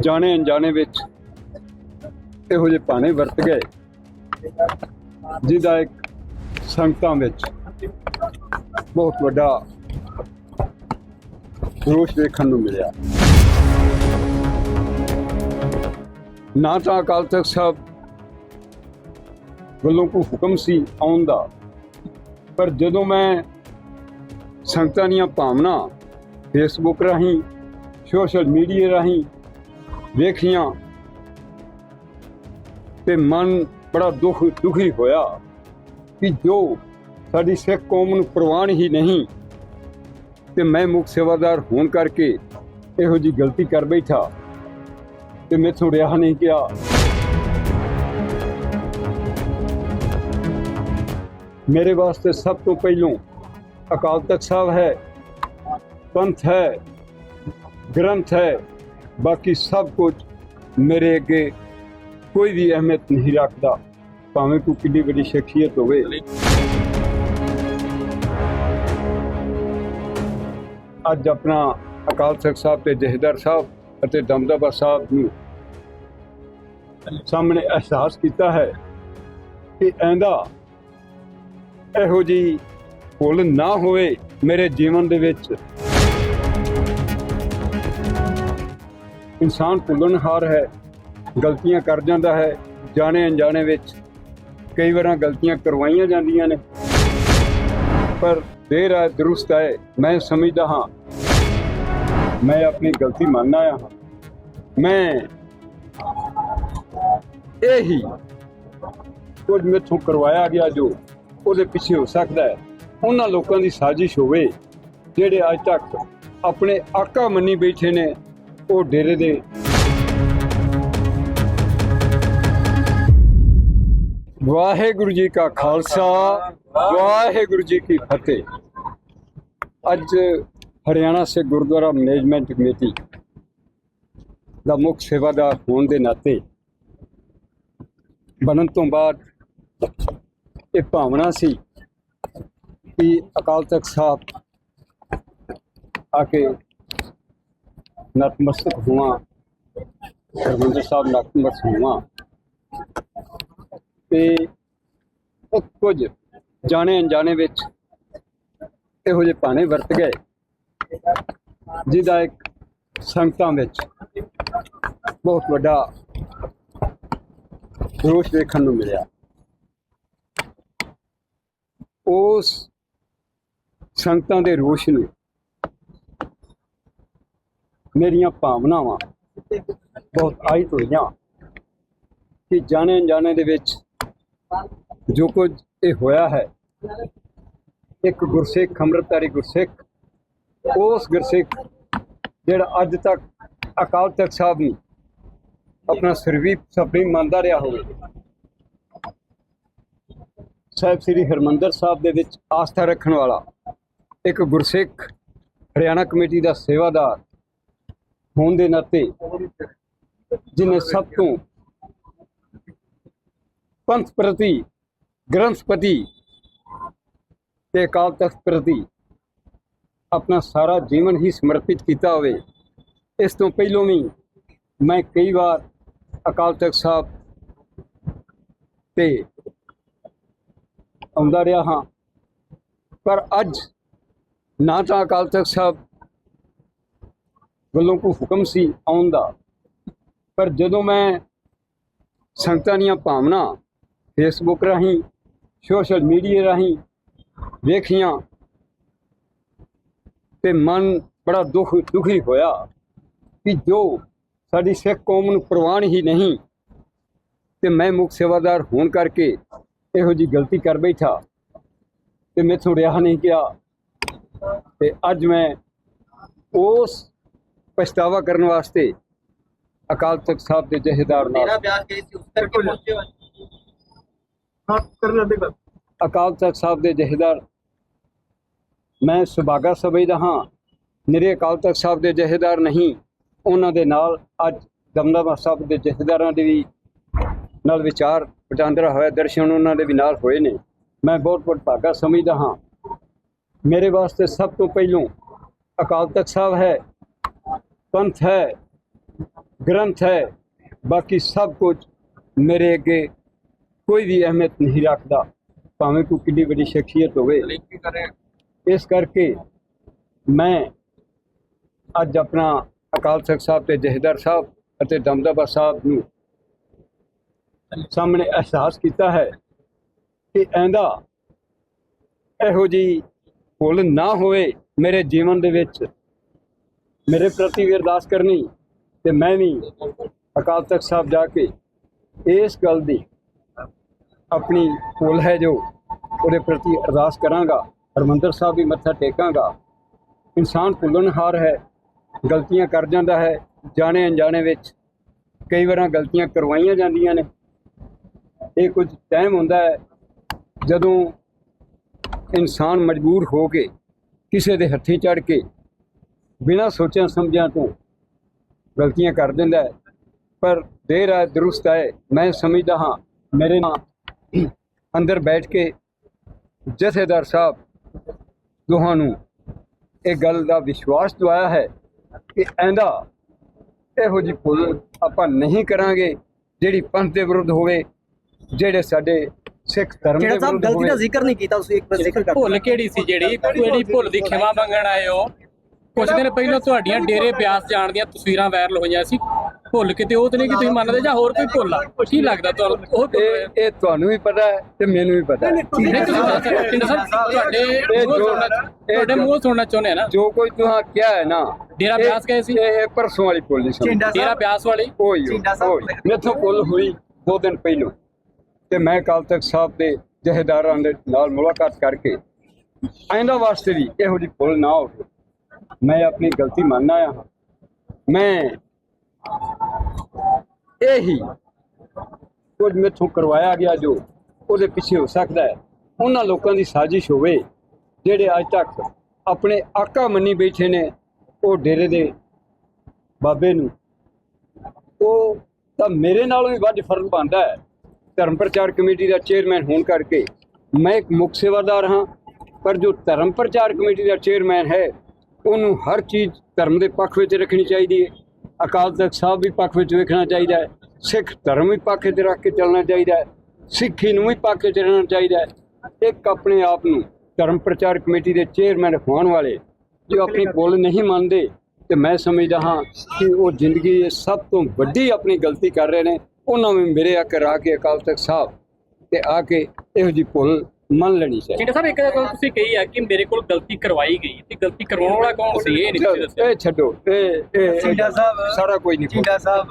ਜਾਣੇ ਅਣਜਾਣੇ ਵਿੱਚ ਇਹੋ ਜਿਹੇ ਪਾਣੇ ਵਰਤ ਗਏ, ਜਿਹਦਾ ਇੱਕ ਸੰਗਤਾਂ ਵਿੱਚ ਬਹੁਤ ਵੱਡਾ ਰੋਸ਼ ਦੇਖਣ ਨੂੰ ਮਿਲਿਆ। ਨਾ ਤਾਂ ਅਕਾਲ ਤਖਤ ਸਾਹਿਬ ਵੱਲੋਂ ਕੋਈ ਹੁਕਮ ਸੀ ਆਉਣ ਦਾ, ਪਰ ਜਦੋਂ ਮੈਂ ਸੰਗਤਾਂ ਦੀਆਂ ਭਾਵਨਾ ਫੇਸਬੁੱਕ ਰਾਹੀਂ, ਸੋਸ਼ਲ ਮੀਡੀਆ ਰਾਹੀਂ ਵੇਖੀਆਂ ਤੇ ਮਨ ਬੜਾ ਦੁੱਖ, ਦੁਖੀ ਹੋਇਆ ਕਿ ਜੋ ਸਾਡੀ ਸਿੱਖ ਕੌਮ ਨੂੰ ਪ੍ਰਵਾਨ ਹੀ ਨਹੀਂ, ਤੇ ਮੈਂ ਮੁਖ ਸੇਵਾਦਾਰ ਹੋਣ ਕਰਕੇ ਇਹੋ ਜੀ ਗਲਤੀ ਕਰ ਬੈਠਾ ਤੇ ਮੈਂ ਰਿਹਾ ਨਹੀਂ ਗਿਆ। ਮੇਰੇ ਵਾਸਤੇ ਸਭ ਤੋਂ ਪਹਿਲੋਂ ਅਕਾਲ ਤਖਤ ਸਾਹਿਬ ਹੈ, ਪੰਥ ਹੈ, ਗ੍ਰੰਥ ਹੈ। ਬਾਕੀ ਸਭ ਕੁਝ ਮੇਰੇ ਅੱਗੇ ਕੋਈ ਵੀ ਅਹਿਮੀਅਤ ਨਹੀਂ ਰੱਖਦਾ, ਭਾਵੇਂ ਕੋਈ ਕਿੰਨੀ ਵੱਡੀ ਸ਼ਖਸੀਅਤ ਹੋਵੇ। ਅੱਜ ਆਪਣਾ ਅਕਾਲ ਤਖਤ ਸਾਹਿਬ ਤੇ ਜਹੇਦਾਰ ਸਾਹਿਬ ਅਤੇ ਦਮਦਮਾ ਸਾਹਿਬ ਨੂੰ ਸਾਹਮਣੇ ਅਹਿਸਾਸ ਕੀਤਾ ਹੈ ਕਿ ਐਂਦਾ ਇਹੋ ਜੀ ਭੁੱਲ ਨਾ ਹੋਵੇ ਮੇਰੇ ਜੀਵਨ ਦੇ ਵਿੱਚ। ਇਨਸਾਨ ਭੁੱਲਣਹਾਰ ਹੈ, ਗਲਤੀਆਂ ਕਰ ਜਾਂਦਾ ਹੈ, ਜਾਣੇ ਅਣਜਾਣੇ ਵਿੱਚ ਕਈ ਵਾਰਾਂ ਗਲਤੀਆਂ ਕਰਵਾਈਆਂ ਜਾਂਦੀਆਂ ਨੇ। ਪਰ ਦੇਰ ਹੈ, ਦਰੁਸਤ ਹੈ, ਮੈਂ ਸਮਝਦਾ ਹਾਂ। ਮੈਂ ਆਪਣੀ ਗਲਤੀ ਮੰਨ ਆਇਆ ਹਾਂ। ਮੈਂ ਇਹੀ ਕੁਝ ਮੈਥੋਂ ਕਰਵਾਇਆ ਗਿਆ ਜੋ ਉਹਦੇ ਪਿੱਛੇ ਹੋ ਸਕਦਾ ਹੈ। ਉਹਨਾਂ ਲੋਕਾਂ ਦੀ ਸਾਜ਼ਿਸ਼ ਹੋਵੇ, ਜਿਹੜੇ ਅੱਜ ਤੱਕ ਆਪਣੇ ਆਕਾ ਮੰਨੀ ਬੈਠੇ ਨੇ ਉਹ ਡੇਰੇ ਦੇ ਵਾਹਿਗੁਰੂ ਜੀ ਕਾ ਖਾਲਸਾ, ਵਾਹਿਗੁਰੂ ਜੀ ਕੀ ਫਤਿਹ। ਅੱਜ ਹਰਿਆਣਾ ਸੇ ਗੁਰਦੁਆਰਾ ਮੈਨੇਜਮੈਂਟ ਕਮੇਟੀ ਦਾ ਮੁੱਖ ਸੇਵਾਦਾਰ ਹੋਣ ਦੇ ਨਾਤੇ ਬਣਨ ਤੋਂ ਬਾਅਦ ਇਹ ਭਾਵਨਾ ਸੀ ਕਿ ਅਕਾਲ ਤਖਤ ਸਾਹਿਬ ਆ ਕੇ ਨਤਮਸਤਕ ਹੋਵਾਂ, ਹਰਮੰਦਰ ਸਾਹਿਬ ਨਤਮਸਤਕ ਹੋਵਾਂ। ਤੇ ਕੁਝ ਜਾਣੇ ਅਣਜਾਣੇ ਵਿੱਚ ਇਹੋ ਜਿਹੇ ਪਾਣੇ ਵਰਤ ਗਏ, ਜਿਹਦਾ ਇੱਕ ਸੰਗਤਾਂ ਵਿੱਚ ਬਹੁਤ ਵੱਡਾ ਰੋਸ਼ ਦੇਖਣ ਨੂੰ ਮਿਲਿਆ। ਉਸ ਸੰਗਤਾਂ ਦੇ ਰੋਸ਼ ਨੂੰ ਮੇਰੀਆਂ ਭਾਵਨਾਵਾਂ ਬਹੁਤ ਆਈ ਹੋਈਆਂ ਕਿ ਜਾਣੇ ਅਣਜਾਣੇ ਦੇ ਵਿੱਚ ਜੋ ਕੁਝ ਇਹ ਹੋਇਆ ਹੈ, ਇੱਕ ਗੁਰਸਿੱਖ, ਅੰਮ੍ਰਿਤਧਾਰੀ ਗੁਰਸਿੱਖ, ਉਸ ਗੁਰਸਿੱਖ ਜਿਹੜਾ ਅੱਜ ਤੱਕ ਅਕਾਲ ਤਖਤ ਸਾਹਿਬ ਨੂੰ ਆਪਣਾ ਸਰਵੀਪ ਸੁਪਰੀਮ ਮੰਨਦਾ ਰਿਹਾ ਹੋਵੇ। ਸਾਹਿਬ ਸ੍ਰੀ ਹਰਮੰਦਰ ਸਾਹਿਬ ਦੇ ਵਿੱਚ ਆਸਥਾ ਰੱਖਣ ਵਾਲਾ ਇੱਕ ਗੁਰਸਿੱਖ, ਹਰਿਆਣਾ ਕਮੇਟੀ ਦਾ ਸੇਵਾਦਾਰ ਹੋਣ ਦੇ ਨਾਤੇ ਜਿਨੇ ਸਭ ਤੋਂ ਪੰਥ ਪ੍ਰਤੀ, ਗ੍ਰੰਥ ਪ੍ਰਤੀ ਤੇ ਅਕਾਲ ਤਖਤ ਪ੍ਰਤੀ ਆਪਣਾ ਸਾਰਾ ਜੀਵਨ ਹੀ ਸਮਰਪਿਤ ਕੀਤਾ ਹੋਵੇ, ਇਸ ਤੋਂ ਪਹਿਲਾਂ ਵੀ ਮੈਂ ਕਈ ਵਾਰ ਅਕਾਲ ਤਖਤ ਸਾਹਿਬ ਤੇ ਆਉਂਦਾ ਰਿਹਾ ਹਾਂ। ਪਰ ਅੱਜ ਨਾ ਤਾਂ ਅਕਾਲ ਤਖਤ ਸਾਹਿਬ ਵੱਲੋਂ ਕੋਈ ਹੁਕਮ ਸੀ ਆਉਣ ਦਾ? ਪਰ ਜਦੋਂ ਮੈਂ ਸੰਗਤਾਂ ਦੀਆਂ ਭਾਵਨਾ ਫੇਸਬੁੱਕ ਰਾਹੀਂ ਸੋਸ਼ਲ ਮੀਡੀਆ ਰਾਹੀਂ ਵੇਖੀਆਂ ਤੇ ਮਨ ਬੜਾ ਦੁੱਖ, ਦੁਖੀ ਹੋਇਆ ਕਿ ਜੋ ਸਾਡੀ ਸਿੱਖ ਕੌਮ ਨੂੰ ਪ੍ਰਵਾਨ ਹੀ ਨਹੀਂ, ਤੇ ਮੈਂ ਮੁਖ ਸੇਵਾਦਾਰ ਹੋਣ ਕਰਕੇ ਇਹੋ ਜੀ ਗਲਤੀ ਕਰ ਬੈਠਾ ਤੇ ਮੈਥੋਂ ਰਿਹਾ ਨਹੀਂ ਗਿਆ। ਤੇ ਅੱਜ ਮੈਂ ਉਸ ਪਛਤਾਵਾ ਕਰਨ ਵਾਸਤੇ ਅਕਾਲ ਤਖਤ ਸਾਹਿਬ ਦੇ ਜਹੇਦਾਰ ਨਾਲ। ਮੇਰਾ ਬਿਆਨ ਕਹੀ ਸੀ ਉਸ ਤੱਕ ਪਹੁੰਚੇ ਹਾਂ ਕਰਨ ਲੱਗੇ ਗੱਲ। ਅਕਾਲ ਤਖਤ ਸਾਹਿਬ ਦੇ ਜਹੇਦਾਰ। ਮੈਂ ਸੁਭਾਗਾ ਸਮਝਦਾ ਹਾਂ। ਮੇਰੇ ਅਕਾਲ ਤਖਤ ਸਾਹਿਬ ਦੇ ਜਹੇਦਾਰ ਨਹੀਂ ਉਹਨਾਂ ਦੇ ਨਾਲ ਅੱਜ ਦਮਦਮਾ ਸਾਹਿਬ ਦੇ ਜਹੇਦਾਰਾਂ ਦੇ ਵੀ ਨਾਲ ਵਿਚਾਰ ਵਟਾਂਦਰਾ ਹੋਇਆ ਦਰਸ਼ਨ ਉਹਨਾਂ ਦੇ ਵੀ ਨਾਲ ਹੋਏ ਨੇ। ਮੈਂ ਬਹੁਤ ਬਹੁਤ ਭਾਗਾ ਸਮਝਦਾ ਹਾਂ। ਮੇਰੇ ਵਾਸਤੇ ਸਭ ਤੋਂ ਪਹਿਲੋਂ ਅਕਾਲ ਤਖਤ ਸਾਹਿਬ ਹੈ। ਪੰਥ ਹੈ ਗ੍ਰੰਥ ਹੈ ਬਾਕੀ ਸਭ ਕੁਝ ਮੇਰੇ ਅੱਗੇ ਕੋਈ ਵੀ ਅਹਿਮੀਅਤ ਨਹੀਂ ਰੱਖਦਾ ਭਾਵੇਂ ਕੋਈ ਕਿੰਨੀ ਵੱਡੀ ਸ਼ਖਸੀਅਤ ਹੋਵੇ। ਇਸ ਕਰਕੇ ਮੈਂ ਅੱਜ ਆਪਣਾ ਅਕਾਲ ਤਖਤ ਸਾਹਿਬ ਤੇ ਜਹੇਦਾਰ ਸਾਹਿਬ ਅਤੇ ਦਮਦਮਾ ਸਾਹਿਬ ਨੂੰ ਸਾਹਮਣੇ ਅਹਿਸਾਸ ਕੀਤਾ ਹੈ ਕਿ ਐਂਦਾ ਇਹੋ ਜੀ ਭੁੱਲ ਨਾ ਹੋਵੇ ਮੇਰੇ ਜੀਵਨ ਦੇ ਵਿੱਚ। ਮੇਰੇ ਪ੍ਰਤੀ ਵੀ ਅਰਦਾਸ ਕਰਨੀ ਤੇ ਮੈਂ ਵੀ ਅਕਾਲ ਤਖਤ ਸਾਹਿਬ ਜਾ ਕੇ ਇਸ ਗੱਲ ਦੀ ਆਪਣੀ ਭੁੱਲ ਹੈ ਜੋ ਉਹਦੇ ਪ੍ਰਤੀ ਅਰਦਾਸ ਕਰਾਂਗਾ, ਹਰਮੰਦਰ ਸਾਹਿਬ ਵੀ ਮੱਥਾ ਟੇਕਾਂਗਾ। ਇਨਸਾਨ ਭੁੱਲਣਹਾਰ ਹੈ, ਗਲਤੀਆਂ ਕਰ ਜਾਂਦਾ ਹੈ, ਜਾਣੇ ਅਣਜਾਣੇ ਵਿੱਚ ਕਈ ਵਾਰਾਂ ਗਲਤੀਆਂ ਕਰਵਾਈਆਂ ਜਾਂਦੀਆਂ ਨੇ। ਇਹ ਕੁਝ ਟਾਈਮ ਹੁੰਦਾ ਹੈ ਜਦੋਂ ਇਨਸਾਨ ਮਜਬੂਰ ਹੋ ਕੇ ਕਿਸੇ ਦੇ ਹੱਥੀ ਚੜ ਕੇ ਬਿਨਾਂ ਸੋਚਿਆ ਸਮਝਿਆ ਤੋਂ ਗਲਤੀਆਂ ਕਰ ਦਿੰਦਾ ਹੈ। ਪਰ ਦੇਰ ਹੈ ਦਰੁਸਤ ਹੈ। ਮੈਂ ਸਮਝਦਾ ਹਾਂ ਮੇਰੇ ਨਾਲ ਅੰਦਰ ਬੈਠ ਕੇ ਜਥੇਦਾਰ ਸਾਹਿਬ ਦੋਹਾਂ ਨੂੰ ਇਹ ਗੱਲ ਦਾ ਵਿਸ਼ਵਾਸ ਦਵਾਇਆ ਹੈ ਕਿ ਐਂਦਾ ਇਹੋ ਜਿਹੀ ਭੁੱਲ ਆਪਾਂ ਨਹੀਂ ਕਰਾਂਗੇ ਜਿਹੜੀ ਪੰਥ ਦੇ ਵਿਰੁੱਧ ਹੋਵੇ ਜਿਹੜੇ ਸਾਡੇ ਸਿੱਖ ਧਰਮ ਦੇ ਜਿਹੜਾ ਸਾਹਿਬ ਵਿਰੁੱਧ ਗਲਤੀ ਦਾ ਹੋਵੇ। ਜ਼ਿਕਰ ਨਹੀਂ ਕੀਤਾ ਤੁਸੀਂ ਇੱਕ ਵਾਰ ਜ਼ਿਕਰ ਕਰ ਭੁੱਲ ਕਿਹੜੀ ਸੀ ਜਿਹੜੀ? ਕਿਹੜੀ ਭੁੱਲ ਦੀ ਖਿਮਾ ਮੰਗਣ ਆਏ ਹੋ? ਕੁਝ ਦਿਨ ਪਹਿਲਾਂ ਤੁਹਾਡੀਆਂ ਡੇਰੇ ਬਿਆਸ ਜਾਣ ਦੀਆਂ ਤਸਵੀਰਾਂ ਵਾਇਰਲ ਹੋਈਆਂ ਸੀ। ਭੁੱਲ ਕਿਤੇ ਉਹ ਤੇ ਨਹੀਂ ਕਿ ਤੁਸੀਂ ਮੰਨਦੇ ਜਾਂ ਹੋਰ ਕੋਈ ਭੁੱਲ ਆ? ਕੀ ਲੱਗਦਾ। ਤੁਹਾਨੂੰ? ਉਹ? ਇਹ ਇਹ ਤੁਹਾਨੂੰ ਵੀ ਪਤਾ ਹੈ ਤੇ ਮੈਨੂੰ ਵੀ ਪਤਾ ਹੈ। ਤੁਹਾਡੇ ਤੁਹਾਡੇ ਮੂੰਹ ਸੁਣਨਾ ਚਾਹੁੰਦੇ ਆ ਨਾ? ਜੋ ਕੋਈ ਤੁਹਾਂ ਕਿਹਾ ਨਾ ਡੇਰਾ ਬਿਆਸ ਗਏ ਸੀ? ਇਹ ਪਰਸੋਂ ਵਾਲੀ ਭੁੱਲ ਨਹੀਂ ਝਿੰਡਾ ਡੇਰਾ ਬਿਆਸ ਵਾਲੀ? ਹੋਈ ਹੋਈ ਮੇਥੋਂ ਭੁੱਲ ਹੋਈ ਦੋ ਦਿਨ ਪਹਿਲੋਂ। ਤੇ ਮੈਂ ਕੱਲ ਤੱਕ ਸਾਹਿਬ ਦੇ ਜਹੇਦਾਰਾਂ ਦੇ ਨਾਲ ਮੁਲਾਕਾਤ ਕਰਕੇ ਆਇੰਦਾ ਵਾਸਤੇ ਵੀ ਇਹੋ ਜਿਹੀ ਭੁੱਲ ਨਾ ਹੋਵੇ। ਮੈਂ ਆਪਣੀ ਗਲਤੀ ਮੰਨ ਆਇਆ ਹਾਂ। ਮੈਂ ਇਹੀ ਕੁਝ ਮੇਥੋਂ ਕਰਵਾਇਆ ਗਿਆ ਜੋ ਉਹਦੇ ਪਿੱਛੇ ਹੋ ਸਕਦਾ ਹੈ। ਉਹਨਾਂ ਲੋਕਾਂ ਦੀ ਸਾਜ਼ਿਸ਼ ਹੋਵੇ, ਜਿਹੜੇ ਅੱਜ ਤੱਕ ਆਪਣੇ ਆਕਾ ਮੰਨੀ ਬੈਠੇ ਨੇ, ਉਹ ਡੇਰੇ ਦੇ ਬਾਬੇ ਨੂੰ। ਉਹ ਤਾਂ ਮੇਰੇ ਨਾਲੋਂ ਵੀ ਵੱਧ ਫ਼ਰਕ ਪਾਉਂਦਾ ਹੈ। ਧਰਮ ਪ੍ਰਚਾਰ ਕਮੇਟੀ ਦਾ ਚੇਅਰਮੈਨ ਹੋਣ ਕਰਕੇ ਮੈਂ ਇੱਕ ਮੁੱਖ ਸੇਵਾਦਾਰ ਹਾਂ, ਪਰ ਜੋ ਧਰਮ ਪ੍ਰਚਾਰ ਕਮੇਟੀ ਦਾ ਚੇਅਰਮੈਨ ਹੈ ਉਹਨੂੰ ਹਰ ਚੀਜ਼ ਧਰਮ ਦੇ ਪੱਖ ਵਿੱਚ ਰੱਖਣੀ ਚਾਹੀਦੀ ਹੈ। ਅਕਾਲ ਤਖਤ ਸਾਹਿਬ ਵੀ ਪੱਖ ਵਿੱਚ ਵੇਖਣਾ ਚਾਹੀਦਾ ਹੈ। ਸਿੱਖ ਧਰਮ ਵੀ ਪੱਖ ਵਿੱਚ ਰੱਖ ਕੇ ਚੱਲਣਾ ਚਾਹੀਦਾ ਹੈ। ਸਿੱਖੀ ਨੂੰ ਵੀ ਪੱਖ ਵਿੱਚ ਰਹਿਣਾ ਚਾਹੀਦਾ ਹੈ। ਇੱਕ ਆਪਣੇ ਆਪ ਨੂੰ ਧਰਮ ਪ੍ਰਚਾਰ ਕਮੇਟੀ ਦੇ ਚੇਅਰਮੈਨ ਹੋਣ ਵਾਲੇ ਜੋ ਆਪਣੀ ਭੁੱਲ ਨਹੀਂ ਮੰਨਦੇ, ਤੇ ਮੈਂ ਸਮਝਦਾ ਹਾਂ ਕਿ ਉਹ ਜ਼ਿੰਦਗੀ 'ਚ ਸਭ ਤੋਂ ਵੱਡੀ ਆਪਣੀ ਗਲਤੀ ਕਰ ਰਹੇ ਨੇ। ਉਹਨਾਂ ਨੂੰ ਮੇਰੇ ਅੱਗੇ ਆ ਕੇ ਅਕਾਲ ਤਖਤ ਸਾਹਿਬ ਤੇ ਆ ਕੇ ਇਹੋ ਜਿਹੀ ਭੁੱਲ ਮੰਨ ਲੈਣੀ ਚਾਹੀਦੀ ਜਿਹੜਾ ਸਾਹਿਬ ਇੱਕ ਗੱਲ ਤੁਸੀਂ ਕਹੀ ਆ ਕਿ ਮੇਰੇ ਕੋਲ ਗਲਤੀ ਕਰਵਾਈ ਗਈ। ਤੇ ਗਲਤੀ ਕਰਵਾਉਣ ਵਾਲਾ ਕੌਣ ਸੀ? ਇਹ ਨਹੀਂ ਤੁਸੀਂ ਦੱਸਿਆ ਇਹ ਛੱਡੋ। ਇਹ ਇਹ ਸਾਹਿਬ ਸਾਰਾ ਕੋਈ ਨਹੀਂ ਝਿੰਡਾ ਸਾਹਿਬ।